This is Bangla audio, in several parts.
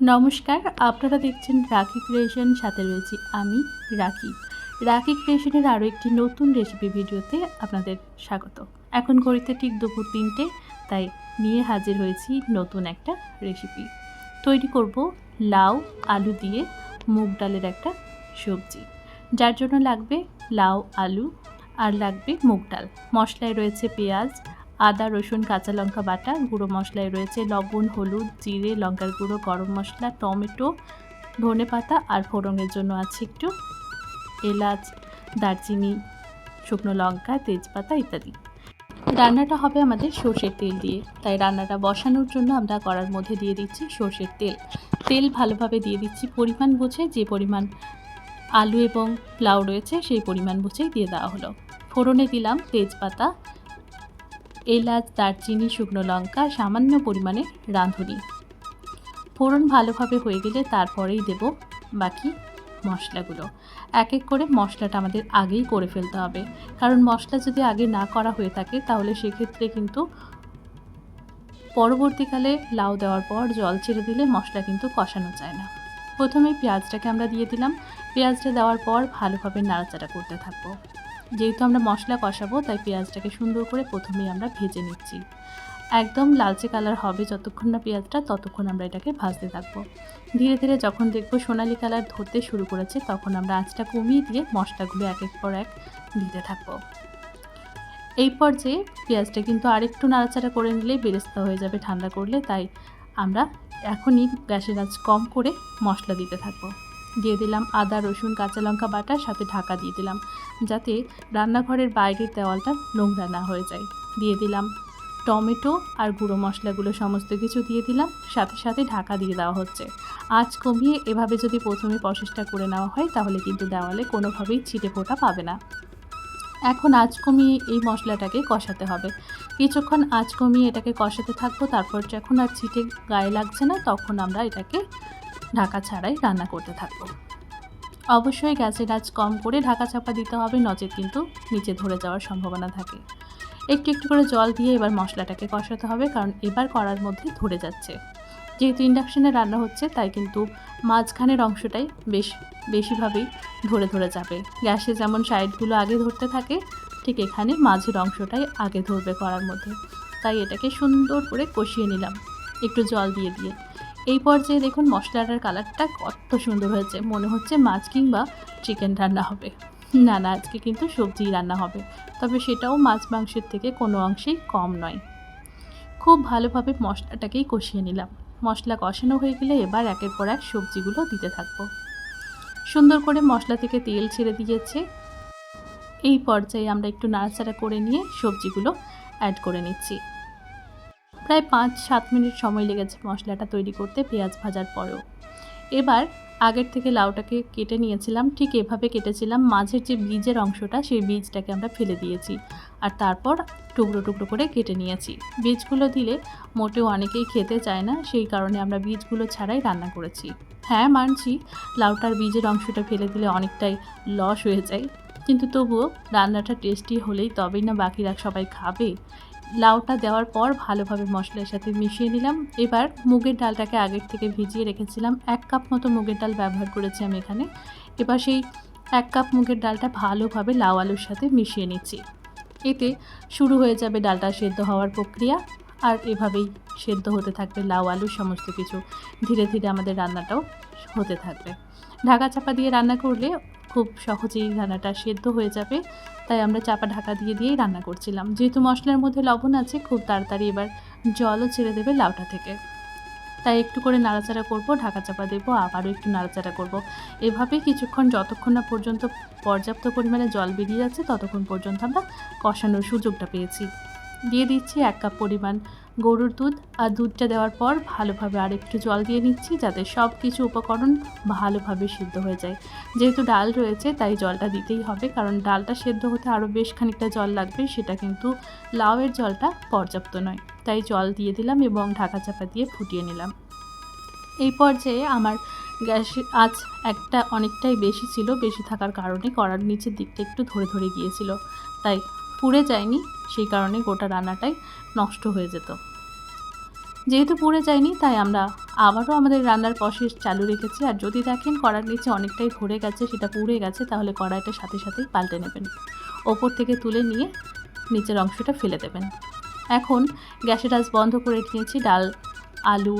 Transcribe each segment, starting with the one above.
নমস্কার, আপনারা দেখছেন রাখি ক্রিয়েশন, সাথে রয়েছি আমি, রাখি। রাখি ক্রিয়েশনের আরও একটি নতুন রেসিপি ভিডিওতে আপনাদের স্বাগত। এখন ঘড়িতে ঠিক দুপুর তিনটে, তাই নিয়ে হাজির হয়েছি নতুন একটা রেসিপি তৈরি করব লাউ, আলু দিয়ে মুগ ডালের একটা সবজি। যার জন্য লাগবে লাউ, আলু, আর লাগবে মুগ ডাল। মশলায় রয়েছে পেঁয়াজ আদা, রসুন, কাঁচা লঙ্কা বাটা, গুঁড়ো মশলায় রয়েছে লবণ, হলুদ, জিরে, লঙ্কার গুঁড়ো, গরম মশলা, টমেটো, ধনে পাতা আর ফোড়নের জন্য আছে একটু এলাচ, দারচিনি, শুকনো লঙ্কা, তেজপাতা ইত্যাদি। রান্নাটা হবে আমাদের সর্ষের তেল দিয়ে। তাই রান্নাটা বসানোর জন্য আমরা কড়ার মধ্যে দিয়ে দিচ্ছি সর্ষের তেল। তেল ভালোভাবে দিয়ে দিচ্ছি। পরিমাণ বুঝে যে পরিমাণ আলু এবং লাউ রয়েছে, সেই পরিমাণ বুঝেই দিয়ে দেওয়া হলো। ফোড়নে দিলাম তেজপাতা এলাচ, দারচিনি, শুকনো লঙ্কা, সামান্য পরিমাণে রাঁধুনি। ফোড়ন ভালোভাবে হয়ে গেলে তারপরেই দেব বাকি মশলাগুলো। এক এক করে মশলাটা আমাদের আগেই করে ফেলতে হবে। কারণ মশলা যদি আগে না করা হয়ে থাকে, তাহলে সেক্ষেত্রে কিন্তু পরবর্তীকালে লাউ দেওয়ার পর জল ছেড়ে দিলে মশলা কিন্তু কষানো যায় না। প্রথমে পেঁয়াজটাকে আমরা দিয়ে দিলাম। পেঁয়াজটা দেওয়ার পর ভালোভাবে নাড়াচাড়া করতে থাকব। যেহেতু আমরা মশলা কষাবো, তাই পেঁয়াজটাকে সুন্দর করে প্রথমেই আমরা ভেজে নিচ্ছি। একদম লালচে কালার হবে যতক্ষণ না পেঁয়াজটা, ততক্ষণ আমরা এটাকে ভাজতে থাকব। ধীরে ধীরে যখন দেখব সোনালি কালার ধরতে শুরু করেছে, তখন আমরা আঁচটা কমিয়ে দিয়ে মশলাগুলো এক এক পর এক দিতে থাকব। এই পর্যায়ে পেঁয়াজটা কিন্তু আরেকটু নাড়াচাড়া করে নিলেই বেরেস্তা হয়ে যাবে ঠান্ডা করলে, তাই আমরা এখনই গ্যাসের আঁচ কম করে মশলা দিতে থাকব। দিয়ে দিলাম আদা, রসুন, কাঁচা লঙ্কা বাটা, সাথে ঢাকা দিয়ে দিলাম। যাতে রান্নাঘরের বাইরের দেওয়ালটা নোংরা না হয়ে যায়। দিয়ে দিলাম টমেটো আর গুঁড়ো মশলাগুলো সমস্ত কিছু দিয়ে দিলাম। সাথে সাথে ঢাকা দিয়ে দেওয়া হচ্ছে। আঁচ কমিয়ে এভাবে যদি প্রথমে প্রসেসটা করে নেওয়া হয়, তাহলে কিন্তু দেওয়ালে কোনোভাবেই ছিটে ফোটা পাবে না। এখন আঁচ কমিয়ে এই মশলাটাকে কষাতে হবে। কিছুক্ষণ আঁচ কমিয়ে এটাকে কষাতে থাকব। তারপর যখন আর ছিটে গায়ে লাগছে না, তখন আমরা এটাকে ঢাকা ছাড়াই রান্না করতে থাকব। অবশ্যই গ্যাসের আঁচ কম করে ঢাকা চাপা দিতে হবে, নচেত কিন্তু নিচে ধরে যাওয়ার সম্ভাবনা থাকে। একটু একটু করে জল দিয়ে এবার মশলাটাকে কষাতে হবে, কারণ এবার কড়ার মধ্যে ধরে যাচ্ছে। যেহেতু ইন্ডাকশানে রান্না হচ্ছে, তাই কিন্তু মাঝখানের অংশটাই বেশ, বেশিভাবেই ধরে ধরে যাবে। গ্যাসে যেমন সাইডগুলো আগে ধরতে থাকে, ঠিক এখানে মাঝের অংশটাই আগে ধরবে কড়ার মধ্যে। তাই এটাকে সুন্দর করে কষিয়ে নিলাম, একটু জল দিয়ে দিয়ে। এই পর্যায়ে দেখুন মশলাটার কালারটা কত সুন্দর হয়েছে। মনে হচ্ছে মাছ কিংবা চিকেন রান্না হবে। না না, আজকে কিন্তু সবজি রান্না হবে। তবে সেটাও মাছ মাংসের থেকে কোনো অংশেই কম নয়। খুব ভালোভাবে মশলাটাকেই কষিয়ে নিলাম। মশলা কষানো হয়ে গেলে এবার একের পর এক সবজিগুলো দিতে থাকব। সুন্দর করে মশলা থেকে তেল ছেড়ে দিয়েছে। এই পর্যায়ে আমরা একটু নাড়াচাড়া করে নিয়ে সবজিগুলো অ্যাড করে নিচ্ছি। প্রায় পাঁচ, সাত মিনিট সময় লেগেছে মশলাটা তৈরি করতে পেঁয়াজ ভাজার পরেও। এবার আগের থেকে লাউটাকে কেটে নিয়েছিলাম, ঠিক এভাবে কেটেছিলাম, মাঝের যে বীজের অংশটা সেই বীজটাকে আমরা ফেলে দিয়েছি আর তারপর টুকরো টুকরো করে কেটে নিয়েছি। বীজগুলো দিলে মোটেও অনেকেই খেতে চায় না, সেই কারণে আমরা বীজগুলো ছাড়াই রান্না করেছি। হ্যাঁ মানছি, লাউটার বীজের অংশটা ফেলে দিলে অনেকটাই লস হয়ে যায়, কিন্তু তবুও রান্নাটা টেস্টি হলেই তবেই না বাকিরা সবাই খাবে। লাউটা দেওয়ার পর ভালোভাবে মশলার সাথে মিশিয়ে নিলাম। এবার মুগের ডালটাকে আগের থেকে ভিজিয়ে রেখেছিলাম। এক কাপ মতো মুগের ডাল ব্যবহার করেছি আমি এখানে। এবার সেই এক কাপ মুগের ডালটা ভালোভাবে লাউ আলুর সাথে মিশিয়ে নিচ্ছি। এতে শুরু হয়ে যাবে ডালটা সেদ্ধ হওয়ার প্রক্রিয়া। আর এভাবেই সেদ্ধ হতে থাকবে লাউ, আলু, সমস্ত কিছু। ধীরে ধীরে আমাদের রান্নাটাও হতে থাকবে। ঢাকা চাপা দিয়ে রান্না করলে খুব সহজেই রান্নাটা সেদ্ধ হয়ে যাবে। তাই আমরা চাপা ঢাকা দিয়ে দিয়েই রান্না করছিলাম। যেহেতু মশলার মধ্যে লবণ আছে, খুব তাড়াতাড়ি এবার জলও ছেড়ে দেবে লাউটা থেকে। তাই একটু করে নাড়াচাড়া করব, ঢাকা চাপা দেবো, আবারও একটু নাড়াচাড়া করব। এভাবেই কিছুক্ষণ, যতক্ষণ না পর্যন্ত পর্যাপ্ত পরিমাণে জল বেরিয়ে যাচ্ছে, ততক্ষণ পর্যন্ত আমরা কষানোর সুযোগটা পেয়েছি। দিয়ে দিচ্ছি এক কাপ পরিমাণ গরুর দুধ আর দুধটা দেওয়ার পর ভালোভাবে আর একটু জল দিয়ে নিচ্ছি যাতে সব কিছু উপকরণ ভালোভাবে সিদ্ধ হয়ে যায়। যেহেতু ডাল রয়েছে, তাই জলটা দিতেই হবে, কারণ ডালটা সেদ্ধ হতে আরও বেশ খানিকটা জল লাগবে, সেটা কিন্তু লাউয়ের জলটা পর্যাপ্ত নয়। তাই জল দিয়ে দিলাম এবং ঢাকা চাপা দিয়ে ফুটিয়ে নিলাম। এই পর্যায়ে আমার গ্যাস আজ একটা অনেকটাই বেশি ছিল, বেশি থাকার কারণে কড়ার নিচের দিকটা একটু ধরে ধরে গিয়েছিল। তাই পুড়ে যায়নি, সেই কারণে গোটা রান্নাটাই নষ্ট হয়ে যেত। যেহেতু পুড়ে যায়নি, তাই আমরা আবারও আমাদের রান্নার প্রসেস চালু রেখেছি। আর যদি দেখেন কড়ার নিচে অনেকটাই ধরে গেছে, সেটা পুড়ে গেছে, তাহলে কড়াইটা সাথে সাথেই পাল্টে নেবেন। ওপর থেকে তুলে নিয়ে নিচের অংশটা ফেলে দেবেন। এখন গ্যাসের আঁচ বন্ধ করে নিয়েছি, ডাল, আলু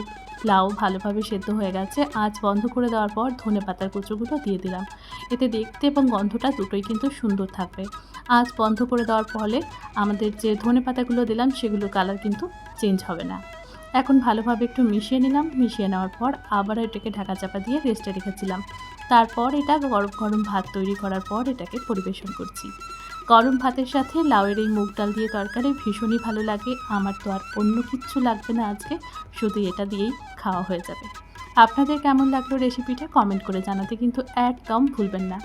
লাউ ভালোভাবে সেদ্ধ হয়ে গেছে। আঁচ বন্ধ করে দেওয়ার পর ধনে পাতার কুচোগুলো দিয়ে দিলাম। এতে দেখতে এবং গন্ধটা দুটোই কিন্তু সুন্দর থাকবে। আঁচ বন্ধ করে দেওয়ার ফলে আমাদের যে ধনে পাতাগুলো দিলাম সেগুলো কালার কিন্তু চেঞ্জ হবে না। এখন ভালোভাবে একটু মিশিয়ে নিলাম। মিশিয়ে নেওয়ার পর আবার এটাকে ঢাকা চাপা দিয়ে রেস্টে রেখেছিলাম। তারপর এটা গরম গরম ভাত তৈরি করার পর এটাকে পরিবেশন করছি। গরম ভাতের সাথে লাউয়ের এই মুগ ডাল দিয়ে তরকারি ভীষণই ভালো লাগে। আমার তো আর অন্য কিচ্ছু লাগবে না আজকে, শুধু এটা দিয়েই খাওয়া হয়ে যাবে। আপনাদের কেমন লাগল রেসিপিটা কমেন্ট করে জানাতে কিন্তু একদম ভুলবেন না।